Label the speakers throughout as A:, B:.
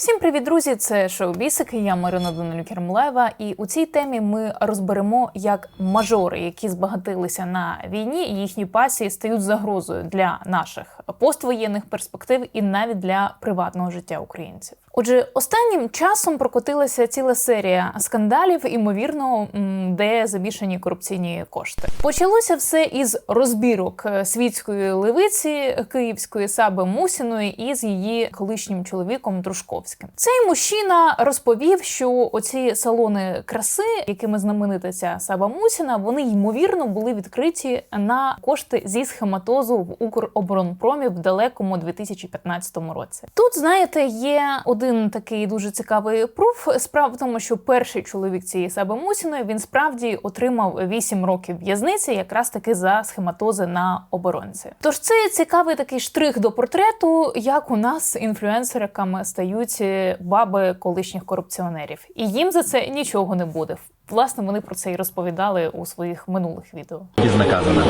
A: Всім привіт, друзі! Це шоу Бісики. Я Марина Данилюк Ярмолаєва. І у цій темі ми розберемо, як мажори, які збагатилися на війні, і їхні пасії стають загрозою для наших поствоєнних перспектив і навіть для приватного життя українців. Отже, останнім часом прокотилася ціла серія скандалів, імовірно, де замішані корупційні кошти. Почалося все із розбірок світської левиці київської Саби Мусіної із її колишнім чоловіком Дружковським. Цей мужчина розповів, що оці салони краси, якими знаменита ця Саба Мусіна, вони ймовірно були відкриті на кошти зі схематозу в Укроборонпромі в далекому 2015 році. Тут, знаєте, є один такий дуже цікавий пруф. Справа в тому, що перший чоловік цієї Саби Мусіної він справді отримав 8 років в'язниці, якраз таки за схематози на оборонці. Тож це цікавий такий штрих до портрету, як у нас інфлюенсериками стають баби колишніх корупціонерів, і їм за це нічого не буде. Власне, вони про це і розповідали у своїх минулих відео.
B: безнаказанно.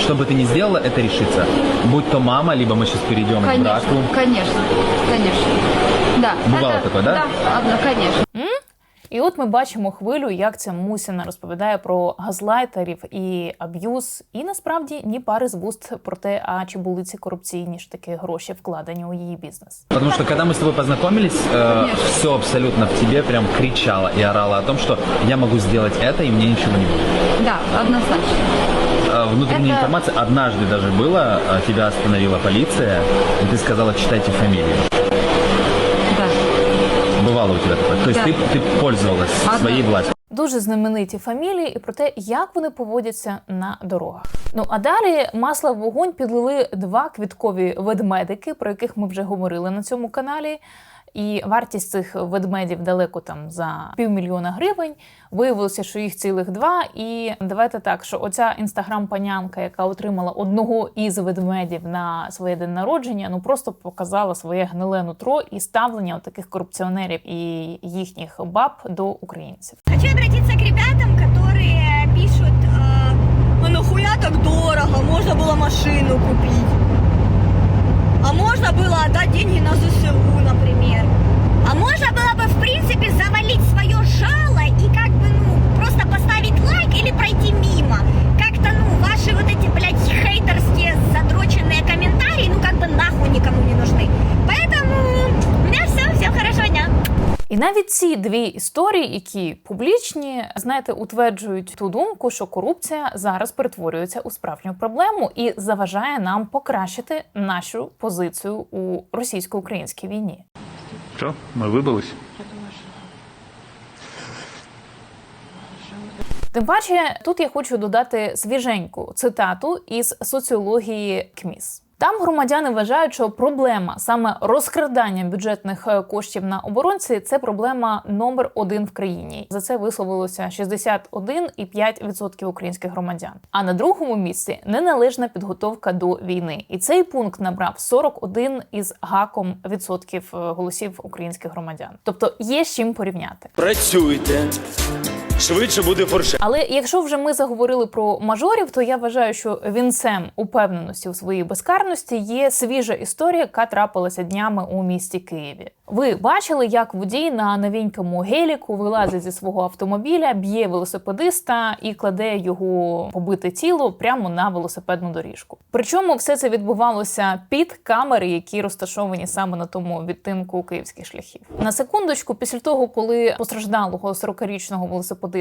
B: Что бы ты ни сделала, это решится. Будь то мама, либо мы сейчас перейдем к
C: Конечно,
B: браку.
C: конечно, конечно. Да.
B: Бывало
C: это-
B: такое, да?
C: Да, одно, конечно.
A: І от ми бачимо хвилю, як ця Мусіна розповідає про газлайтерів і аб'юз, і насправді ні пари з вуст про те, а чи були ці корупційні ж таки гроші вкладені у її бізнес.
B: Потому что когда мы с тобой познакомились,
C: Конечно.
B: все абсолютно в тебе прям кричало и орало о том, что я могу сделать это, и мне ничего не будет.
C: Да, однозначно.
B: Э, Внутренняя
C: Это-
B: информация однажды даже было, э, тебя остановила полиция, и ты сказала, читайте фамилию.
C: Да.
B: Бывало у тебя такое. То есть
C: Да.
B: ты, ты пользовалась
C: Одна-
B: своей властью.
A: Дуже знамениті фамілії і про те, як вони поводяться на дорогах. Ну а далі масла в вогонь підлили два квіткові ведмедики, про яких ми вже говорили на цьому каналі. І вартість цих ведмедів далеко там за півмільйона гривень. Виявилося, що їх цілих два. І давайте так, що оця інстаграм-панянка, яка отримала одного із ведмедів на своє день народження, ну просто показала своє гниле нутро і ставлення таких корупціонерів і їхніх баб до українців.
D: Хочу обратиться к ребятам, которые пишут, э, а нахуя так дорого, можно было машину купить. А можно было отдать деньги на ЗСУ, например. А можно было бы, в принципе, завалить свое жало и как бы, ну, просто поставить лайк или пройти мимо. Как-то, ну,
A: навіть ці дві історії, які публічні, знаєте, утверджують ту думку, що корупція зараз перетворюється у справжню проблему і заважає нам покращити нашу позицію у російсько-українській війні.
E: Що, ми вибились?
A: Тим паче, тут я хочу додати свіженьку цитату із соціології КМІС. Там громадяни вважають, що проблема саме розкрадання бюджетних е, коштів на оборонці це проблема номер один в країні. За це висловилося 61,5% українських громадян. А на другому місці неналежна підготовка до війни. І цей пункт набрав 41 із гаком відсотків е, голосів українських громадян. Тобто є з чим порівняти.
F: Працюйте. Швидше буде форше.
A: Але якщо вже ми заговорили про мажорів, то я вважаю, що вінцем упевненості у своїй безкарності є свіжа історія, яка трапилася днями у місті Києві. Ви бачили, як водій на новенькому геліку вилазить зі свого автомобіля, б'є велосипедиста і кладе його побите тіло прямо на велосипедну доріжку. Причому все це відбувалося під камери, які розташовані саме на тому відтинку київських шляхів. На секундочку, після того, коли постраждалого 40-річного велосипедиста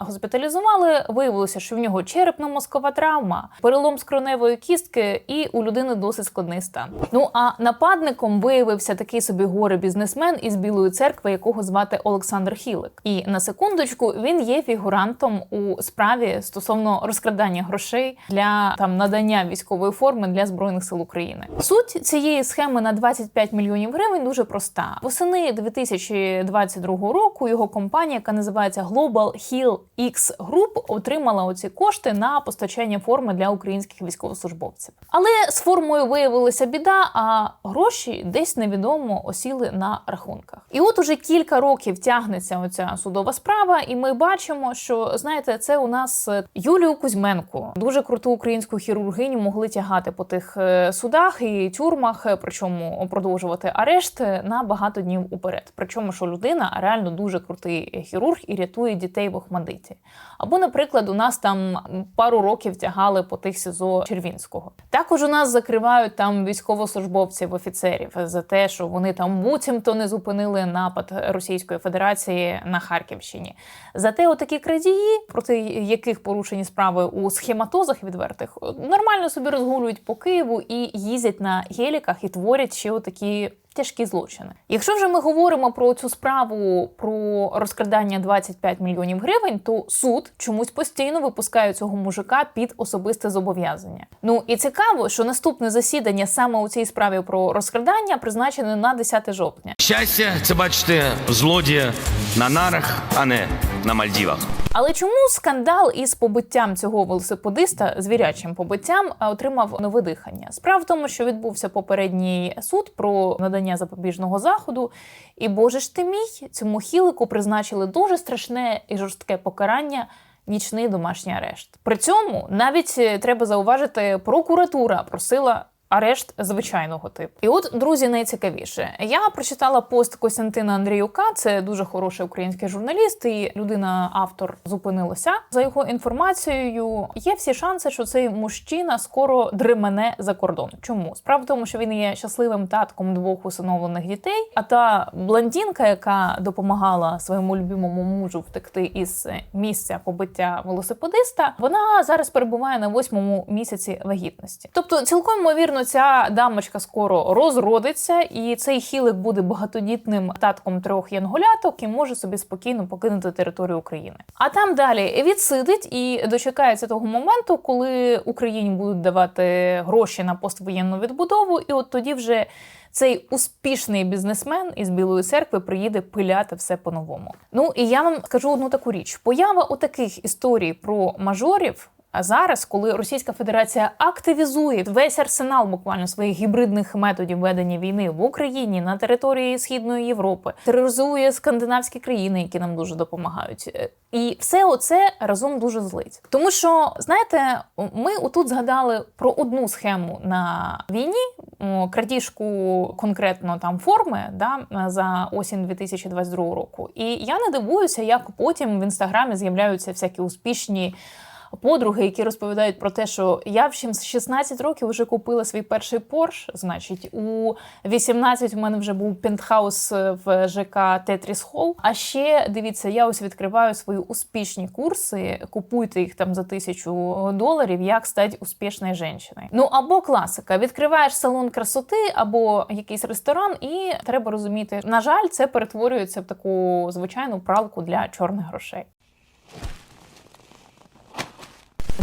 A: госпіталізували, виявилося, що в нього черепно-мозкова травма, перелом скроневої кістки, і у людини досить складний стан. Ну а нападником виявився такий собі горе бізнесмен із Білої церкви, якого звати Олександр Хілик. І на секундочку він є фігурантом у справі стосовно розкрадання грошей для там надання військової форми для збройних сил України. Суть цієї схеми на 25 мільйонів гривень дуже проста. Восени 2022 року його компанія, яка називається Global Hill X Group отримала оці кошти на постачання форми для українських військовослужбовців. Але з формою виявилася біда, а гроші десь невідомо осіли на рахунках. І от уже кілька років тягнеться оця судова справа, і ми бачимо, що знаєте, це у нас е, Юлію Кузьменко, дуже круту українську хірургиню, могли тягати по тих е, судах і тюрмах, е, причому продовжувати арешт на багато днів уперед. Причому, що людина реально дуже крутий хірург і рятує дітей в Охмадиті. Або, наприклад, у нас там пару років тягали по тих СІЗО Червінського. Також у нас закривають там військовослужбовців, офіцерів за те, що вони там буцімто не зупинили напад Російської Федерації на Харківщині. Зате отакі крадії, проти яких порушені справи у схематозах відвертих, нормально собі розгулюють по Києву і їздять на геліках і творять ще отакі. Тяжкі злочини. Якщо вже ми говоримо про цю справу про розкрадання 25 мільйонів гривень, то суд чомусь постійно випускає цього мужика під особисте зобов'язання. Ну і цікаво, що наступне засідання саме у цій справі про розкрадання призначене на 10 жовтня.
F: Щастя, це бачите, злодія на нарах, а не на Мальдівах.
A: Але чому скандал із побиттям цього велосипедиста, звірячим побиттям, отримав нове дихання? Справа в тому, що відбувся попередній суд про надання запобіжного заходу, і боже ж ти мій, цьому хілику призначили дуже страшне і жорстке покарання. Нічний домашній арешт. При цьому навіть е, треба зауважити, прокуратура просила арешт звичайного типу. І от, друзі, найцікавіше. Я прочитала пост Костянтина Андріюка, це дуже хороший український журналіст, і людина-автор зупинилася. За його інформацією, є всі шанси, що цей мужчина скоро дремене за кордон. Чому? Справа в тому, що він є щасливим татком двох усиновлених дітей. А та блондинка, яка допомагала своєму любимому мужу втекти із місця побиття велосипедиста, вона зараз перебуває на восьмому місяці вагітності. Тобто, цілком ймовірно, ця дамочка скоро розродиться, і цей хілик буде багатодітним татком трьох янголяток і може собі спокійно покинути територію України. А там далі відсидить і дочекається того моменту, коли Україні будуть давати гроші на поствоєнну відбудову, і от тоді вже. Цей успішний бізнесмен із Білої церкви приїде пиляти все по-новому. Ну і я вам скажу одну таку річ: поява отаких історій про мажорів. А зараз, коли Російська Федерація активізує весь арсенал буквально своїх гібридних методів ведення війни в Україні на території Східної Європи, тероризує скандинавські країни, які нам дуже допомагають, Е, і все оце разом дуже злить. Тому що знаєте, ми отут згадали про одну схему на війні, крадіжку конкретно там форми да, за осінь 2022 року. І я не дивуюся, як потім в інстаграмі з'являються всякі успішні. Подруги, які розповідають про те, що я в 16 років вже купила свій перший Порш. Значить, у 18 у мене вже був пентхаус в ЖК Тетріс Холл. А ще дивіться, я ось відкриваю свої успішні курси. Купуйте їх там за тисячу доларів. Як стати успішною жінкою. Ну або класика: відкриваєш салон красоти, або якийсь ресторан, і треба розуміти, на жаль, це перетворюється в таку звичайну пралку для чорних грошей.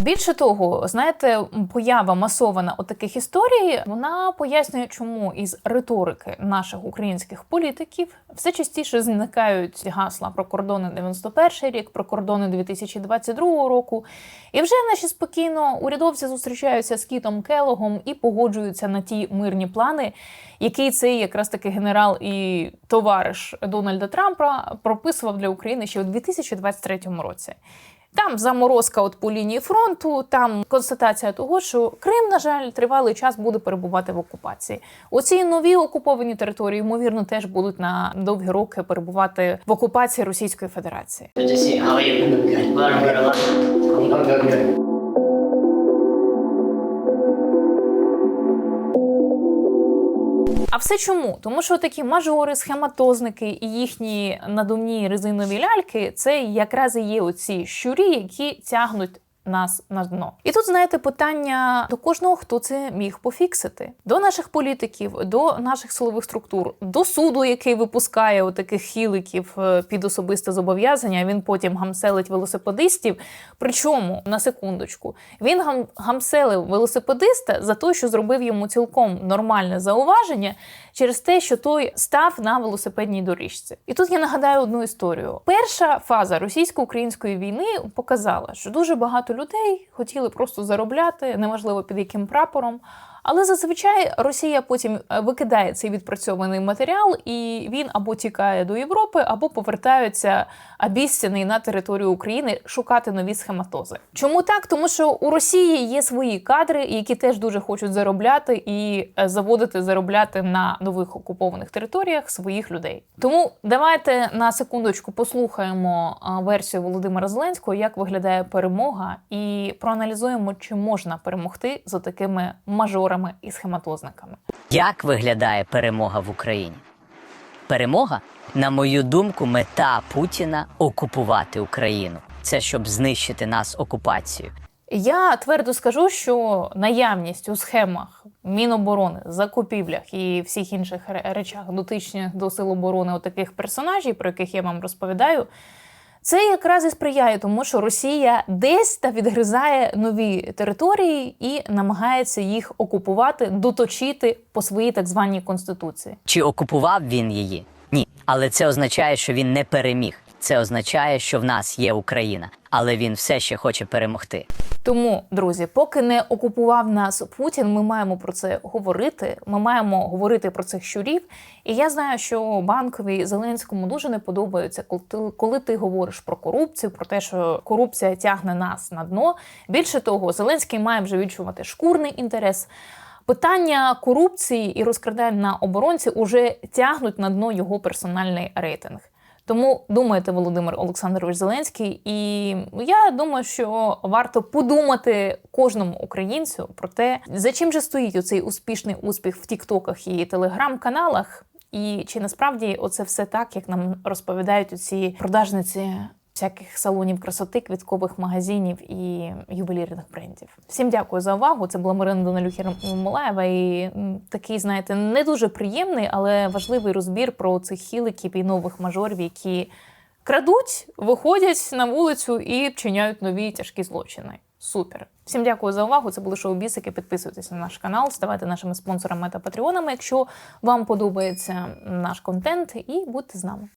A: Більше того, знаєте, поява масована отаких історій, вона пояснює, чому із риторики наших українських політиків все частіше зникають гасла про кордони 91 рік, про кордони 2022 року. І вже наші спокійно урядовці зустрічаються з Кітом Келогом і погоджуються на ті мирні плани, який цей якраз таки генерал і товариш Дональда Трампа прописував для України ще у 2023 році. Там заморозка от по лінії фронту, там констатація того, що Крим, на жаль, тривалий час буде перебувати в окупації. Оці нові окуповані території, ймовірно, теж будуть на довгі роки перебувати в окупації Російської Федерації. А все чому? Тому що такі мажори, схематозники і їхні надувні резинові ляльки це якраз і є оці щурі, які тягнуть нас на дно. І тут знаєте питання до кожного, хто це міг пофіксити: до наших політиків, до наших силових структур, до суду, який випускає отаких хіликів е, під особисте зобов'язання. Він потім гамселить велосипедистів. Причому на секундочку він гам- гамселив велосипедиста за те, що зробив йому цілком нормальне зауваження через те, що той став на велосипедній доріжці. І тут я нагадаю одну історію. Перша фаза російсько-української війни показала, що дуже багато людей хотіли просто заробляти, неважливо під яким прапором. Але зазвичай Росія потім е, викидає цей відпрацьований матеріал, і він або тікає до Європи, або повертаються обіцяний на територію України шукати нові схематози. Чому так? Тому що у Росії є свої кадри, які теж дуже хочуть заробляти і е, заводити заробляти на нових окупованих територіях своїх людей. Тому давайте на секундочку послухаємо версію Володимира Зеленського, як виглядає перемога, і проаналізуємо, чи можна перемогти з такими мажорами і схематозниками.
G: Як виглядає перемога в Україні? Перемога, на мою думку, мета Путіна окупувати Україну. Це щоб знищити нас окупацією.
A: Я твердо скажу, що наявність у схемах Міноборони, закупівлях і всіх інших речах, дотичних до сил оборони, от таких персонажів, про яких я вам розповідаю, це якраз і сприяє тому, що Росія десь та відгризає нові території і намагається їх окупувати, доточити по своїй так званій конституції.
G: Чи окупував він її? Ні. Але це означає, що він не переміг. Це означає, що в нас є Україна, але він все ще хоче перемогти.
A: Тому, друзі, поки не окупував нас Путін, ми маємо про це говорити. Ми маємо говорити про цих щурів. І я знаю, що банкові Зеленському дуже не подобається, коли ти, коли ти говориш про корупцію, про те, що корупція тягне нас на дно. Більше того, Зеленський має вже відчувати шкурний інтерес. Питання корупції і розкрадань на оборонці уже тягнуть на дно його персональний рейтинг. Тому думайте, Володимир Олександрович Зеленський, і я думаю, що варто подумати кожному українцю про те, за чим же стоїть оцей успішний успіх в Тіктоках і телеграм-каналах, і чи насправді оце все так, як нам розповідають ці продажниці всяких салонів красоти, квіткових магазинів і ювелірних брендів. Всім дякую за увагу. Це була Марина Данилюхір Мулаєва і такий, знаєте, не дуже приємний, але важливий розбір про цих хіликів і нових мажорів, які крадуть, виходять на вулицю і вчиняють нові тяжкі злочини. Супер. Всім дякую за увагу. Це були шоу Бісики. Підписуйтесь на наш канал, ставайте нашими спонсорами та патреонами, якщо вам подобається наш контент, і будьте з нами.